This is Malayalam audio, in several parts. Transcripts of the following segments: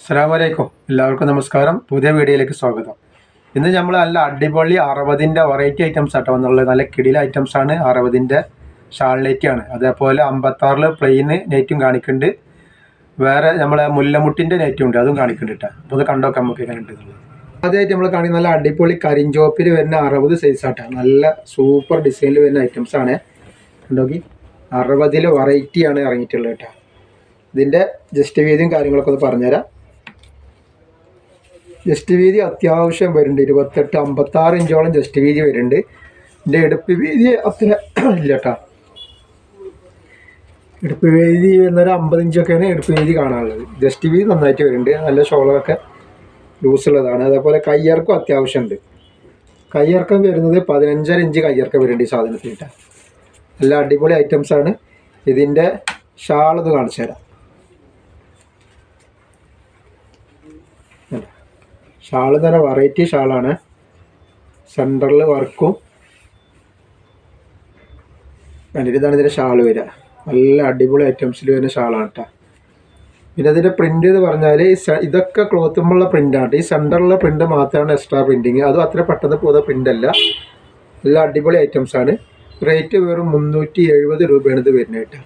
അസ്സലാമലൈക്കും. എല്ലാവർക്കും നമസ്കാരം. പുതിയ വീഡിയോയിലേക്ക് സ്വാഗതം. ഇന്ന് നമ്മൾ നല്ല അടിപൊളി അറുപതിന്റെ വെറൈറ്റി ഐറ്റംസ് ആട്ടോ വന്നുള്ളത് നല്ല കിടില ഐറ്റംസ് ആണ്. അറുപതിന്റെ നെറ്റാണ് അതേപോലെ അമ്പത്താറിൽ പ്ലെയിന് നെറ്റും കാണിക്കുന്നുണ്ട്. വേറെ നമ്മളെ മുല്ലമുട്ടിന്റെ നെറ്റും ഉണ്ട്. അതും കാണിക്കുന്നുണ്ട് കേട്ടോ. അപ്പോൾ അത് കണ്ടോക്കാം നമുക്ക് എങ്ങനെ ഉണ്ട് ആദ്യമായിട്ട് നമ്മൾ കാണി നല്ല അടിപൊളി കരിഞ്ചോപ്പിൽ വരുന്ന അറുപത് സൈസ് ആട്ടോ. നല്ല സൂപ്പർ ഡിസൈനിൽ വരുന്ന ഐറ്റംസ് ആണ്. കണ്ടോക്കി? അറുപതിൽ വെറൈറ്റിയാണ് ഇറങ്ങിയിട്ടുള്ളത് കേട്ടോ. ഇതിന്റെ ജസ്റ്റ് വീതിയും കാര്യങ്ങളൊക്കെ ഒന്ന് പറഞ്ഞുതരാം. ജസ്റ്റ് വീതി അത്യാവശ്യം വരുന്നുണ്ട്. ഇരുപത്തെട്ട് അമ്പത്താറ് ഇഞ്ചോളം ജസ്റ്റ് വീതി വരുന്നുണ്ട്. എന്റെ എടുപ്പ് വീതി അത്ര ഇല്ല കേട്ടോ എടുപ്പ് വീതി വരുന്നൊരു അമ്പത് ഇഞ്ചൊക്കെയാണ് എടുപ്പ് വീതി കാണാനുള്ളത്. ജസ്റ്റ് വീതി നന്നായിട്ട് വരുന്നുണ്ട്. നല്ല ഷോളൊക്കെ ലൂസ് ഉള്ളതാണ് അതേപോലെ കയ്യിറക്കും അത്യാവശ്യമുണ്ട്. കയ്യിറക്കം വരുന്നത് പതിനഞ്ചര ഇഞ്ച് കയ്യിറക്കം വരുന്നുണ്ട് ഈ സാധനത്തിൽ കേട്ടോ നല്ല അടിപൊളി ഐറ്റംസാണ്. ഇതിന്റെ ഷാളത് കാണിച്ചു തരാം ഷാൾ തന്നെ വെറൈറ്റി ഷാളാണ്. സെന്ററിൽ വർക്കും. കണ്ടിട്ട് ഇതാണ് ഇതിന്റെ ഷാൾ വരിക. നല്ല അടിപൊളി ഐറ്റംസിൽ വരുന്ന ഷാളാണ് കേട്ടോ പിന്നെ അതിന്റെ പ്രിന്റ് എന്ന് പറഞ്ഞാൽ ഇതൊക്കെ ക്ലോത്തുമുള്ള പ്രിന്റാണ് ഈ സെന്ററിലുള്ള പ്രിന്റ് മാത്രമാണ് എക്സ്ട്രാ പ്രിന്റിങ് അതും അത്ര പെട്ടെന്ന് പോകുന്ന പ്രിന്റ് അല്ല. നല്ല അടിപൊളി ഐറ്റംസ് ആണ് റേറ്റ് വെറും മുന്നൂറ്റി എഴുപത് രൂപയാണ് ഇത് വരുന്നത്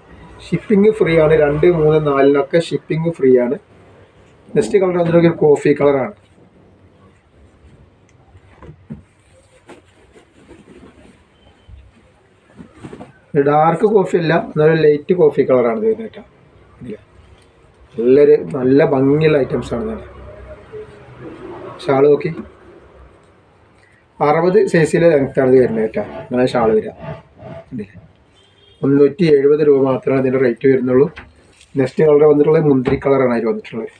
ഷിപ്പിംഗ് ഫ്രീ ആണ്. രണ്ട് മൂന്ന് നാലിനൊക്കെ ഷിപ്പിംഗ് ഫ്രീ ആണ്. നെക്സ്റ്റ് കളർ വന്നിട്ട് കോഫി കളറാണ് ഡാർക്ക് കോഫി അല്ല എന്നാലും ലൈറ്റ് കോഫി കളറാണ് വരുന്നത് കേട്ടോ. നല്ലൊരു നല്ല ഭംഗിയുള്ള ഐറ്റംസ് ആണ് തന്നെ ഷാൾ നോക്കി. അറുപത് സൈസിലെ ലെങ്ത്താണ് ഇത് വരുന്നത് കേട്ടോ അങ്ങനെ ഷാൾ വരിക. മുന്നൂറ്റി എഴുപത് രൂപ മാത്രമേ ഇതിന്റെ റേറ്റ് വരുന്നുള്ളൂ. നെക്സ്റ്റ് കളർ വന്നിട്ടുള്ളത് മുന്തിരി കളറാണ് അതിൽ വന്നിട്ടുള്ളത്.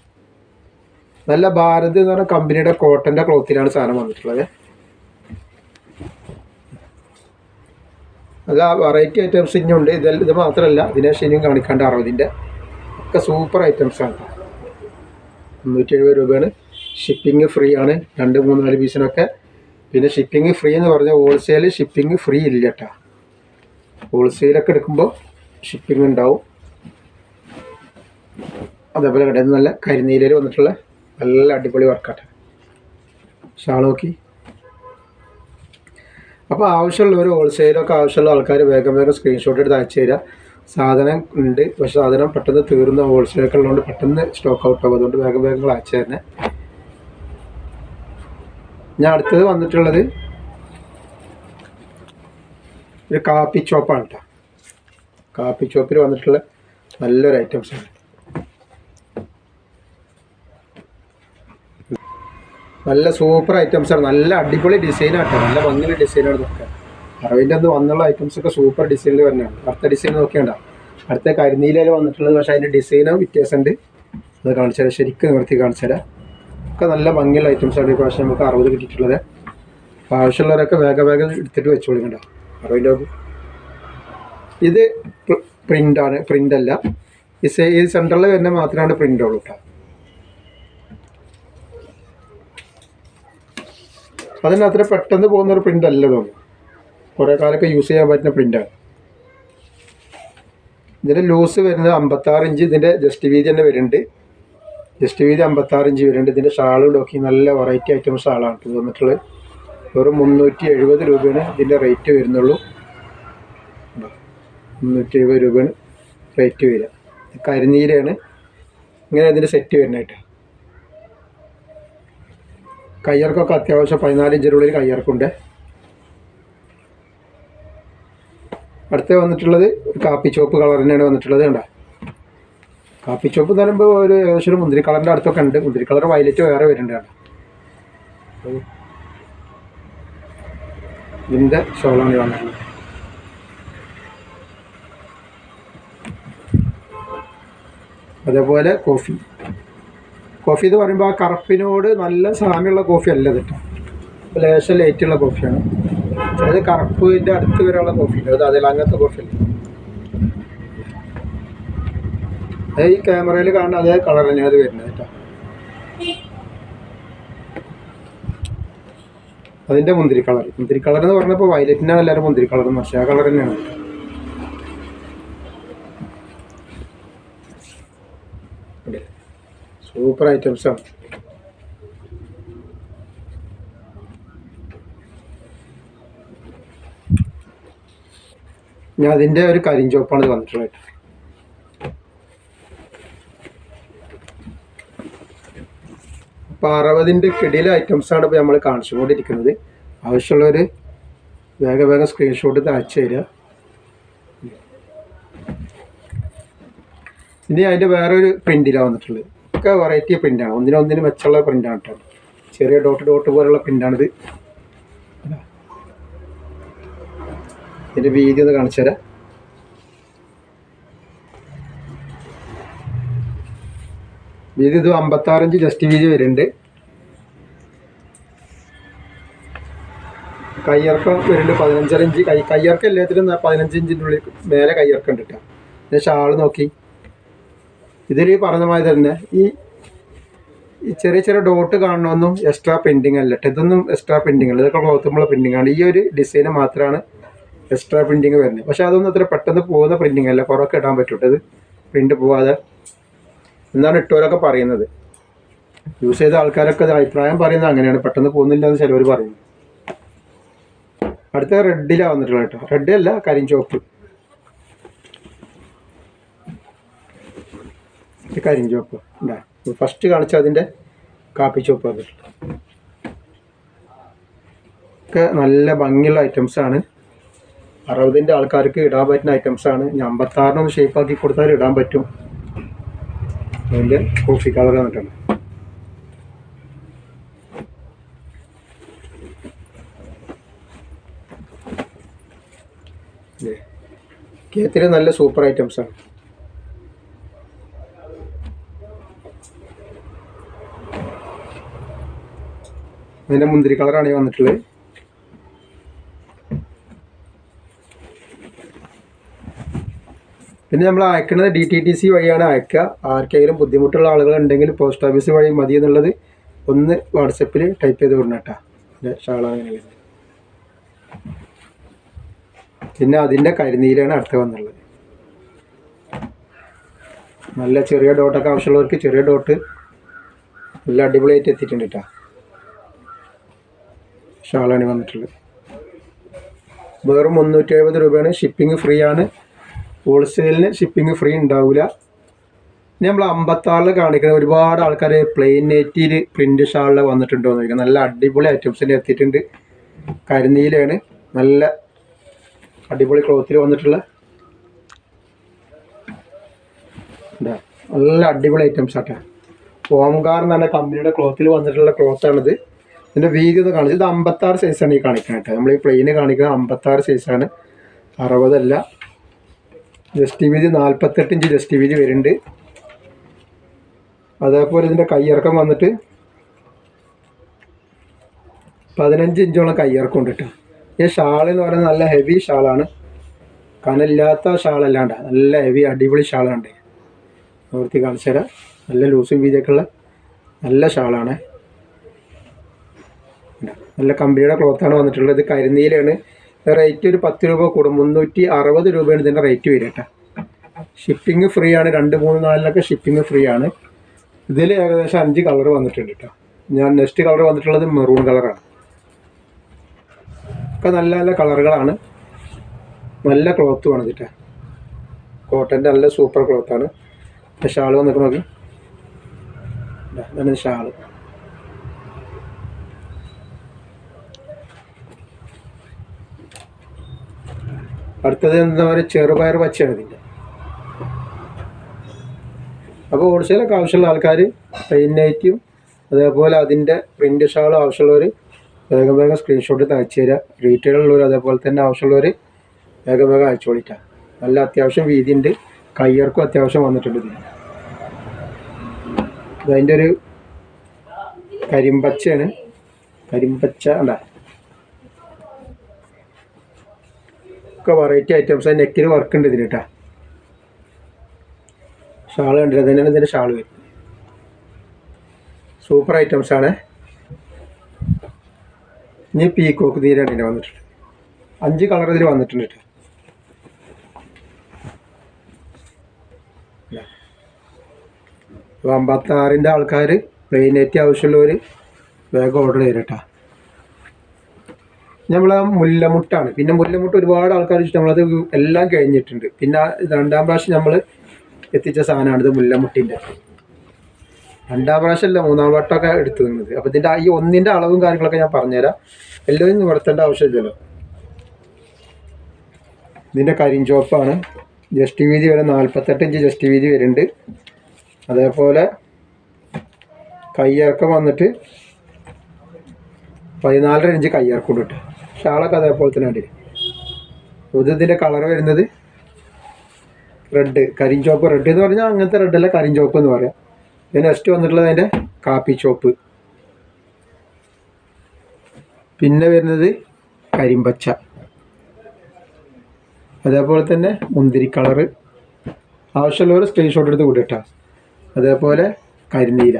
നല്ല ഭാരത് എന്ന് പറഞ്ഞ കമ്പനിയുടെ കോട്ടന്റെ ക്ലോത്തിലാണ് സാധനം വന്നിട്ടുള്ളത്. നല്ല വെറൈറ്റി ഐറ്റംസ് ഇനിയുണ്ട്. ഇത് ഇത് മാത്രമല്ല ദിനേശ് ഇനിയും കാണിക്കാണ്ട് അറുപതിന്റെ ഒക്കെ സൂപ്പർ ഐറ്റംസ് ആണ് മുന്നൂറ്റി എഴുപത് രൂപയാണ്. ഷിപ്പിംഗ് ഫ്രീ ആണ്. രണ്ട് മൂന്ന് നാല് പീസിനൊക്കെ പിന്നെ ഷിപ്പിംഗ് ഫ്രീ എന്ന് പറഞ്ഞാൽ ഹോൾസെയിൽ ഷിപ്പിംഗ് ഫ്രീ ഇല്ല കേട്ടോ ഹോൾസെയിലൊക്കെ എടുക്കുമ്പോൾ ഷിപ്പിംഗ് ഉണ്ടാവും. അതേപോലെ കടയിൽ നല്ല കരിനീലയിൽ വന്നിട്ടുള്ള നല്ല അടിപൊളി വർക്കാട്ടെ ഷാൾ നോക്കി. അപ്പോൾ ആവശ്യമുള്ളവർ ഹോൾസെയിലൊക്കെ ആവശ്യമുള്ള ആൾക്കാർ വേഗം വേഗം സ്ക്രീൻഷോട്ട് എടുത്ത് അയച്ചു തരിക സാധനം ഉണ്ട്. പക്ഷെ സാധനം പെട്ടെന്ന് തീർന്ന ഹോൾസെയിലൊക്കെ ഉള്ളതുകൊണ്ട് പെട്ടെന്ന് സ്റ്റോക്ക് ഔട്ട് ആകും അതുകൊണ്ട് വേഗം വേഗം അയച്ചു തരുന്നത് ഞാൻ അടുത്തത് വന്നിട്ടുള്ളത് ഒരു കാപ്പി ചോപ്പാണ് കേട്ടോ കാപ്പി ചോപ്പിൽ വന്നിട്ടുള്ള നല്ലൊരു ഐറ്റംസ് നല്ല സൂപ്പർ ഐറ്റംസ് ആണ്. നല്ല അടിപൊളി ഡിസൈൻ ആട്ടോ നല്ല ഭംഗിയുള്ള ഡിസൈനാണ് നോക്കുക അറവിന്റെ അന്ന് വന്നുള്ള ഐറ്റംസ് ഒക്കെ സൂപ്പർ ഡിസൈനിൽ വരുന്നതാണ് അടുത്ത ഡിസൈൻ നോക്കിയാണ്ട. അടുത്ത കരിനീലയിൽ വന്നിട്ടുള്ളത് പക്ഷേ അതിന്റെ ഡിസൈനും വ്യത്യാസമുണ്ട്. അത് കാണിച്ചു തരാം. ശരിക്കും നിവർത്തി കാണിച്ചു തരാം. ഒക്കെ നല്ല ഭംഗിയുള്ള ഐറ്റംസ് ആണ് പ്രാവശ്യം നമുക്ക് അറുപത് കിട്ടിയിട്ടുള്ളത്. ആവശ്യമുള്ളവരൊക്കെ വേഗം വേഗം എടുത്തിട്ട് വെച്ചോളിക്കണ്ട അറുപതിന്റെ ഇത് പ്രിന്റാണ് പ്രിന്റല്ല ഈ സെന്ററിൽ വരുന്ന മാത്രമാണ് പ്രിന്റ് ഉള്ളൂ കേട്ടോ. അതിന് അത്ര പെട്ടെന്ന് പോകുന്ന ഒരു പ്രിന്റ് അല്ല തോന്നുന്നു കുറേ കാലമൊക്കെ യൂസ് ചെയ്യാൻ പറ്റുന്ന പ്രിന്റാണ് ഇതിന്റെ ലൂസ് വരുന്നത് അമ്പത്താറ് ഇഞ്ച് ഇതിന്റെ ജസ്റ്റ് വീതി തന്നെ വരുന്നുണ്ട്. ജസ്റ്റ് വീതി അമ്പത്താറ് ഇഞ്ച് വരുന്നുണ്ട്. ഇതിന്റെ ഷാൾ നോക്കി നല്ല വെറൈറ്റി ഐറ്റം ഷാളാണ് തോന്നിട്ടുള്ളത് വെറും മുന്നൂറ്റി എഴുപത് രൂപയാണ് ഇതിന്റെ റേറ്റ് വരുന്നുള്ളൂ. മുന്നൂറ്റി എഴുപത് രൂപയാണ് റേറ്റ് വരിക. കരിനീരാണ് ഇങ്ങനെ അതിന്റെ സെറ്റ് വരുന്നതായിട്ട് കയ്യർക്കൊക്കെ അത്യാവശ്യം പതിനാല് ഇഞ്ചിനുള്ളിൽ കയ്യർക്കുണ്ട്. അടുത്ത വന്നിട്ടുള്ളത് കാപ്പി ചോപ്പ് കളർ തന്നെയാണ് വന്നിട്ടുള്ളത് കണ്ട? കാപ്പി ചോപ്പ് എന്ന് പറയുമ്പോൾ ഒരു ഏകദേശം മുന്തിരി കളറിന്റെ അടുത്തൊക്കെ ഉണ്ട്. മുന്തിരി കളർ വയലറ്റ് വേറെ വരുന്നുണ്ട് ഇതിന്റെ ഷോളാണ് വന്നിട്ടുള്ളത്. അതേപോലെ കോഫി. കോഫി എന്ന് പറയുമ്പോൾ ആ കറുപ്പിനോട് നല്ല സാമ്യമുള്ള കോഫി അല്ല കേട്ടോ ലേശം ലൈറ്റുള്ള കോഫിയാണ്. അത് കറുപ്പിന്റെ അടുത്ത് വരെയുള്ള കോഫി ഉണ്ട് അത് അതിൽ അങ്ങനത്തെ കോഫി അല്ല ഈ ക്യാമറയിൽ കാണുന്ന അതേ കളർ തന്നെയാണ് അത് വരുന്നത് കേട്ടോ അതിന്റെ മുന്തിരി കളർ മുന്തിരി കളർ എന്ന് പറഞ്ഞപ്പോൾ വയലറ്റിനാണ് എല്ലാവരും മുന്തിരി കളർ പക്ഷേ ആ കളർ തന്നെയാണ്. സൂപ്പർ ആണ് ഞാൻ അതിന്റെ ഒരു കരിഞ്ചോപ്പാണ് വന്നിട്ടുള്ളത്. അപ്പോൾ അറുപതിന്റെ കിടിലെ ഐറ്റംസാണ് ഇപ്പോൾ നമ്മൾ കാണിച്ചുകൊണ്ടിരിക്കുന്നത് ആവശ്യമുള്ളവർ വേഗം വേഗം സ്ക്രീൻഷോട്ട് അയച്ചു തരിക. ഇനി അതിന്റെ വേറൊരു പ്രിന്റിലാണ് വന്നിട്ടുള്ളത്. ഒക്കെ വെറൈറ്റി പ്രിന്റാണ് ഒന്നിനൊന്നിന് മെച്ചമുള്ള പ്രിന്റാണ് കേട്ടോ. ചെറിയ ഡോട്ട് ഡോട്ട് പോലുള്ള പ്രിന്റാണിത് ഇതിന്റെ വീതി ഒന്ന് കാണിച്ചു തരാം. വീതി ഇത് അമ്പത്താറഞ്ച് ജസ്റ്റ് വീതി വരുന്നുണ്ട്. കയ്യിറക്കം വരുന്നുണ്ട് പതിനഞ്ചര ഇഞ്ച്. കൈ കയ്യിറക്കം എല്ലാത്തിലും ന- പതിനഞ്ച് ഇഞ്ചിന്റെ ഉള്ളിൽ മേലെ കയ്യിറക്കം ഉണ്ട് കേട്ടോ. പിന്നെ ഷാൾ നോക്കി. ഇതിൽ ഈ മാതിരി തന്നെ ഈ ഈ ചെറിയ ചെറിയ ഡോട്ട് കാണണമെന്നും എക്സ്ട്രാ പെയിന്റിങ് അല്ല. ഇതൊന്നും എക്സ്ട്രാ പെയിന്റിങ് അല്ല. ഇതൊക്കെ ക്ലോത്തുമ്പോൾ പ്രിന്റിങ് ആണ്. ഈ ഒരു ഡിസൈന് മാത്രമാണ് എക്സ്ട്രാ പ്രിന്റിങ് വരുന്നത്. പക്ഷേ അതൊന്നും അത്ര പെട്ടെന്ന് പോകുന്ന പ്രിന്റിങ് അല്ല. കുറവൊക്കെ ഇടാൻ പറ്റൂട്ടത് പ്രിന്റ് പോവാതെ എന്നാണ് ഇട്ടവരൊക്കെ പറയുന്നത്. യൂസ് ചെയ്ത ആൾക്കാരൊക്കെ അഭിപ്രായം പറയുന്നത് അങ്ങനെയാണ്. പെട്ടെന്ന് പോകുന്നില്ല എന്ന് ചിലവർ പറയുന്നു. അടുത്ത റെഡിലാണ് വന്നിട്ടുള്ളത് കേട്ടോ. റെഡ് അല്ല കരിഞ്ചോപ്പ്. ഇത് ചുവപ്പ് ഉണ്ടാ ഫസ്റ്റ് കാണിച്ച അതിന്റെ കാപ്പി ചുവപ്പ് വന്നിട്ടുണ്ട്. ഒക്കെ നല്ല ഭംഗിയുള്ള ഐറ്റംസ് ആണ്. അറുപതിന്റെ ആൾക്കാർക്ക് ഇടാൻ പറ്റുന്ന ഐറ്റംസ് ആണ്. ഇനി അമ്പത്താറിനൊന്ന് ഷേപ്പ് ആക്കി കൊടുത്താൽ ഇടാൻ പറ്റും. അതിന്റെ കോഫി കളർ വന്നിട്ടുണ്ട്. കേത്തിൽ നല്ല സൂപ്പർ ഐറ്റംസ് അതിന്റെ മുന്തിരി കളറാണ് ഈ വന്നിട്ടുള്ളത്. പിന്നെ നമ്മൾ അയക്കുന്നത് ഡി ടി ടി സി വഴിയാണ് അയക്കുക. ആർക്കെങ്കിലും ബുദ്ധിമുട്ടുള്ള ആളുകൾ ഉണ്ടെങ്കിൽ പോസ്റ്റ് ഓഫീസ് വഴി മതി എന്നുള്ളത് ഒന്ന് വാട്സപ്പിൽ ടൈപ്പ് ചെയ്ത് വിടണം കേട്ടോ. എന്റെ ഷാള വരുന്നത് പിന്നെ അതിന്റെ കരിനീരാണ് അടുത്ത് വന്നുള്ളത് നല്ല ചെറിയ ഡോട്ടൊക്കെ ആവശ്യമുള്ളവർക്ക് ചെറിയ ഡോട്ട് നല്ല അടിപൊളിയായിട്ട് എത്തിയിട്ടുണ്ട് കേട്ടോ. ഷാളാണ് വന്നിട്ടുള്ളത്. വെറും മുന്നൂറ്റി എഴുപത് രൂപയാണ്. ഷിപ്പിംഗ് ഫ്രീ ആണ്. ഹോൾസെയിലിന് ഷിപ്പിംഗ് ഫ്രീ ഉണ്ടാവില്ല നമ്മൾ അമ്പത്താറിൽ കാണിക്കുന്ന ഒരുപാട് ആൾക്കാർ പ്ലെയിൻ നെറ്റിയിൽ പ്രിന്റ് ഷാളിൽ വന്നിട്ടുണ്ടോ എന്ന് ചോദിക്കാം. നല്ല അടിപൊളി ഐറ്റംസിൽ എത്തിയിട്ടുണ്ട്. കരിനീലാണ് നല്ല അടിപൊളി ക്ലോത്തിൽ വന്നിട്ടുള്ള. നല്ല അടിപൊളി ഐറ്റംസ് ആട്ടെ. ഓംകാർ എന്ന് പറഞ്ഞ കമ്പനിയുടെ ക്ലോത്തിൽ വന്നിട്ടുള്ള ക്ലോത്താണിത് ഇതിന്റെ ഒന്ന് കാണിച്ചു ഇത് അമ്പത്താറ് സൈസാണ് ഈ കാണിക്കുന്നത് നമ്മൾ ഈ പ്ലെയിന് കാണിക്കുന്നത് അമ്പത്താറ് സൈസാണ് അറുപതല്ല ജസ്റ്റ് വീതി നാൽപ്പത്തെട്ട് ഇഞ്ച് ജസ്റ്റ് വീതി വരുന്നുണ്ട്. അതേപോലെ ഇതിന്റെ കയ്യിറക്കം വന്നിട്ട് പതിനഞ്ച് ഇഞ്ചോളം കയ്യിറക്കം ഉണ്ട് കേട്ടോ ഈ ഷാൾ എന്ന് പറയുന്നത് നല്ല ഹെവി ഷാളാണ് കനമില്ലാത്ത ഷാളല്ലാണ്ട് നല്ല ഹെവി അടിപൊളി ഷാളാണ് നിവർത്തി കാണിച്ചു തരാം നല്ല ലൂസും വീതിയൊക്കെ ഉള്ള നല്ല ഷാളാണ് നല്ല കമ്പനിയുടെ ക്ലോത്താണ് വന്നിട്ടുള്ളത്. ഇത് കരിനീലാണ്. റേറ്റ് ഒരു പത്ത് രൂപ കൂടും. മുന്നൂറ്റി അറുപത് രൂപയാണ് ഇതിന്റെ റേറ്റ് വരിക കേട്ടോ. ഷിപ്പിംഗ് ഫ്രീ ആണ്. രണ്ട് മൂന്ന് നാലിലൊക്കെ ഷിപ്പിംഗ് ഫ്രീ ആണ്. ഇതിൽ ഏകദേശം അഞ്ച് കളർ വന്നിട്ടുണ്ട് കേട്ടോ. ഞാൻ നെക്സ്റ്റ് കളർ വന്നിട്ടുള്ളത് മെറൂൺ കളറാണ് ഒക്കെ നല്ല നല്ല കളറുകളാണ് നല്ല ക്ലോത്ത് ക്ലോത്തുമാണ് ഇതിട്ട് കോട്ടന്റെ നല്ല സൂപ്പർ ക്ലോത്താണ് ഷാൾ വന്നിട്ട് നോക്കി ഷാൾ. അടുത്തത് എന്താ പറയുക? ചെറുപയർ പച്ചയാണ് ഇതിന്റെ. അപ്പോൾ ഹോൾസെയിലൊക്കെ ആവശ്യമുള്ള ആൾക്കാർ പ്ലെയിൻ നൈറ്റും അതേപോലെ അതിന്റെ പ്രിന്റ് ഷാളും ആവശ്യമുള്ളവർ വേഗം വേഗം സ്ക്രീൻഷോട്ട് അയച്ചു തരിക റീറ്റെയിൽ ഉള്ളവർ അതേപോലെ തന്നെ ആവശ്യമുള്ളവർ വേഗം വേഗം അയച്ചു കൊടുക്കാം. നല്ല അത്യാവശ്യം വീതിയുണ്ട്. കയ്യർക്കും അത്യാവശ്യം വന്നിട്ടുണ്ട് ഇതിന്. അതിന്റെ ഒരു കരിമ്പച്ചയാണ്. കരിമ്പച്ച ഉണ്ടാ ഒക്കെ വെറൈറ്റി ഐറ്റംസ് നെക്കിന് വർക്ക് ഉണ്ട് ഇതിന് കേട്ടോ ഷാൾ കണ്ടില്ല? തന്നെയാണ് ഇതിന്റെ ഷാൾ വരും. സൂപ്പർ ഐറ്റംസ് ആണ്. ഇനി പീക്കോക്ക് തീരാണ് ഇതിന് വന്നിട്ടുണ്ട്. അഞ്ച് കളർ ഇതിൽ വന്നിട്ടുണ്ട് കേട്ടോ അമ്പത്താറിന്റെ ആൾക്കാർ പ്ലെയിൻ നെറ്റ് ആവശ്യമുള്ളവർ വേഗം ഓർഡർ ചെയ്യും കേട്ടോ നമ്മളെ മുല്ലമുട്ടാണ്. പിന്നെ മുല്ലമുട്ട് ഒരുപാട് ആൾക്കാർ ഇഷ്ടം. നമ്മളത് എല്ലാം കഴിഞ്ഞിട്ടുണ്ട്. പിന്നെ രണ്ടാം പ്രാവശ്യം നമ്മൾ എത്തിച്ച സാധനമാണ് ഇത് മുല്ലമുട്ടിന്റെ. രണ്ടാം പ്രാവശ്യമല്ല മൂന്നാം വട്ടമൊക്കെ എടുത്തു നിന്നത് അപ്പോൾ ഇതിന്റെ ഈ ഒന്നിന്റെ അളവും കാര്യങ്ങളൊക്കെ ഞാൻ പറഞ്ഞുതരാം. എല്ലാവരും നിവർത്തേണ്ട ആവശ്യമില്ലല്ലോ. ഇതിന്റെ കരിഞ്ചോപ്പാണ്. ജസ്റ്റ് വീതി വരെ നാൽപ്പത്തെട്ട് ഇഞ്ച് ജസ്റ്റ് വീതി വരുന്നുണ്ട്. അതേപോലെ കയ്യിറക്കം വന്നിട്ട് പതിനാലര ഇഞ്ച് കയ്യിറക്കം ഷാളൊക്കെ അതേപോലെ തന്നെ ഉണ്ട് ഇത് കളർ വരുന്നത് റെഡ് കരിഞ്ചോപ്പ് റെഡ് എന്ന് പറഞ്ഞാൽ അങ്ങനത്തെ റെഡല്ല കരിഞ്ചോപ്പ് എന്ന് പറയാം. പിന്നെ നെക്സ്റ്റ് വന്നിട്ടുള്ളത് അതിന്റെ കാപ്പി ചോപ്പ് പിന്നെ വരുന്നത് കരിമ്പച്ച. അതേപോലെ തന്നെ മുന്തിരി കളറ് ആവശ്യമുള്ളവർ സ്ക്രീൻഷോട്ട് എടുത്ത് വിടട്ടാ അതേപോലെ കരിനീല.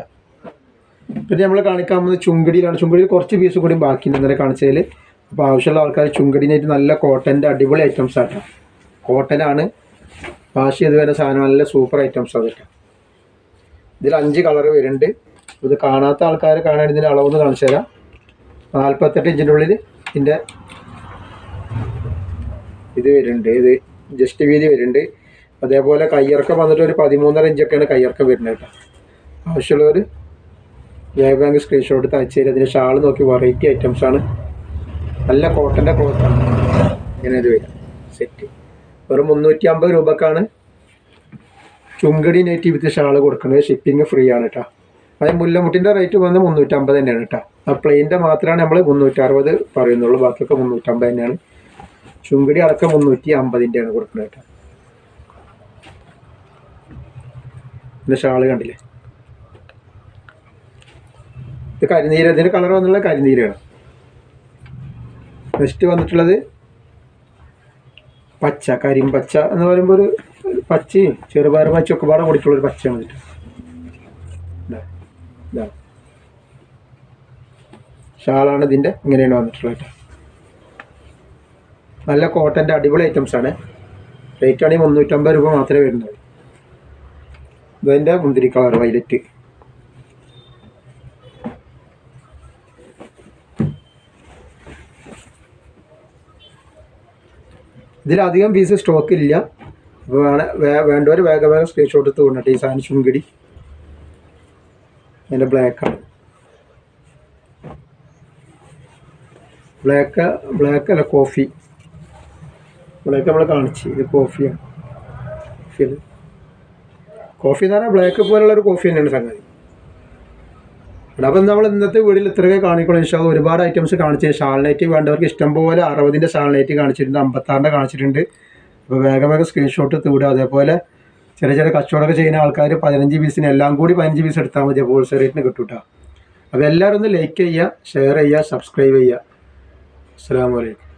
പിന്നെ നമ്മൾ കാണിക്കാൻ പോകുന്നത് ചുങ്കടിയിലാണ്. ചുങ്കടിയിൽ കുറച്ച് പീസ് കൂടി ബാക്കി ഇന്നലെ കാണിച്ചതിൽ അപ്പോൾ ആവശ്യമുള്ള ആൾക്കാർ ചുങ്കടിനായിട്ട് നല്ല കോട്ടന്റെ അടിപൊളി ഐറ്റംസ് ആട്ടോ. കോട്ടനാണ്. വാഷ് ചെയ്ത് വരുന്ന സാധനം നല്ല സൂപ്പർ ഐറ്റംസ് ആണ് കേട്ടോ. ഇതിൽ അഞ്ച് കളർ വരുന്നുണ്ട്. ഇത് കാണാത്ത ആൾക്കാർ കാണാൻ ഇതിന്റെ അളവൊന്ന് കാണിച്ചു തരാം. നാൽപ്പത്തെട്ട് ഇഞ്ചിന്റെ ഉള്ളിൽ ഇതിന്റെ ഇത് വരുന്നുണ്ട്. ഇത് ജസ്റ്റ് വീതി വരുന്നുണ്ട്. അതേപോലെ കയ്യിറക്കം വന്നിട്ട് ഒരു പതിമൂന്നര ഇഞ്ചൊക്കെയാണ് കയ്യിറക്കം വരുന്നത് കേട്ടോ. ആവശ്യമുള്ളവർ ബാങ്ക് സ്ക്രീൻഷോട്ട് തയ്ച്ചു തരും. അതിന്റെ ഷാൾ നോക്കി വെറൈറ്റി ഐറ്റംസ് ആണ്. നല്ല കോട്ടന്റെ ക്ലോത്താണ് ഇങ്ങനെ ഇത് വരിക. സെറ്റ് വെറും മുന്നൂറ്റി അമ്പത് രൂപക്കാണ് ചുങ്കടി നെറ്റ് വിത്ത് ഷാൾ കൊടുക്കുന്നത്. ഷിപ്പിംഗ് ഫ്രീ ആണ് കേട്ടോ അതായത് മുല്ലമുട്ടിന്റെ റേറ്റ് വന്ന് മുന്നൂറ്റമ്പത് തന്നെയാണ് കേട്ടോ ആ പ്ലെയിന്റെ മാത്രമാണ് നമ്മൾ മുന്നൂറ്ററുപത് പറയുന്നുള്ളൂ. ബാക്കിയൊക്കെ മുന്നൂറ്റമ്പത് തന്നെയാണ്. ചുങ്കടി അടക്കം മുന്നൂറ്റി അമ്പതിന്റെയാണ് കൊടുക്കുന്നത് കേട്ടോ പിന്നെ ഷാൾ കണ്ടില്ലേ? ഇത് കരിനീര. ഇതിന്റെ കളർ വന്നുള്ള കരിനീരാണ്. നെക്സ്റ്റ് വന്നിട്ടുള്ളത് പച്ച കരിമ്പച്ച എന്ന് പറയുമ്പോൾ ഒരു പച്ചി പച്ചയും ചെറുപയർ പച്ച ഒക്കെ പാടെ കൂടിയിട്ടുള്ളൊരു പച്ച വന്നിട്ട് ഷാളാണ് ഇതിന്റെ ഇങ്ങനെയാണ് വന്നിട്ടുള്ളത് നല്ല കോട്ടന്റെ അടിപൊളി ഐറ്റംസ് ആണ്. റേറ്റ് ആണെങ്കിൽ മുന്നൂറ്റമ്പത് രൂപ മാത്രമേ വരുന്നുള്ളൂ. ഇതിന്റെ മുന്തിരി കളർ വൈലറ്റ്. ഇതിലധികം പീസ് സ്റ്റോക്ക് ഇല്ല. വേണ വേണ്ടവർ വേഗം വേഗം സ്ക്രീൻഷോട്ട് എടുത്ത് കൊണ്ടിട്ട് ഈ സാധനം ചുങ്കിടി. അതിന്റെ ബ്ലാക്കാണ് ബ്ലാക്ക് ബ്ലാക്ക് അല്ല കോഫി ബ്ലാക്ക് നമ്മൾ കാണിച്ചു. ഇത് കോഫിയാണ് കോഫി എന്ന് പറഞ്ഞാൽ ബ്ലാക്ക് പോലുള്ളൊരു കോഫി തന്നെയാണ് സംഗതി. എടാ, അപ്പം നമ്മൾ ഇന്നത്തെ വീഡിയോയിൽ ഇത്രയൊക്കെ കാണിക്കണം. ഇൻഷാ ഒരുപാട് ഐറ്റംസ് കാണിച്ചു ഷാൾനൈറ്റ് വേണ്ടവർക്ക് ഇഷ്ടം പോലെ അറുപതിന്റെ ഷാൾനൈറ്റ് കാണിച്ചിട്ടുണ്ട് അമ്പത്താറിന്റെ കാണിച്ചിട്ടുണ്ട്. അപ്പോൾ വേഗം വേഗം സ്ക്രീൻഷോട്ട് തൂടുക അതേപോലെ ചെറിയ ചെറിയ കച്ചവടമൊക്കെ ചെയ്യുന്ന ആൾക്കാർ പതിനഞ്ച് പീസിന് എല്ലാം കൂടി പതിനഞ്ച് പീസ് എടുത്താൽ മതി. ഹോൾസെയിൽ റേറ്റിന് കിട്ടൂട്ടാ അപ്പോൾ എല്ലാവരും ഒന്ന് ലൈക്ക് ചെയ്യുക ഷെയർ ചെയ്യുക സബ്സ്ക്രൈബ് ചെയ്യുക. അസ്സാം വലൈക്കും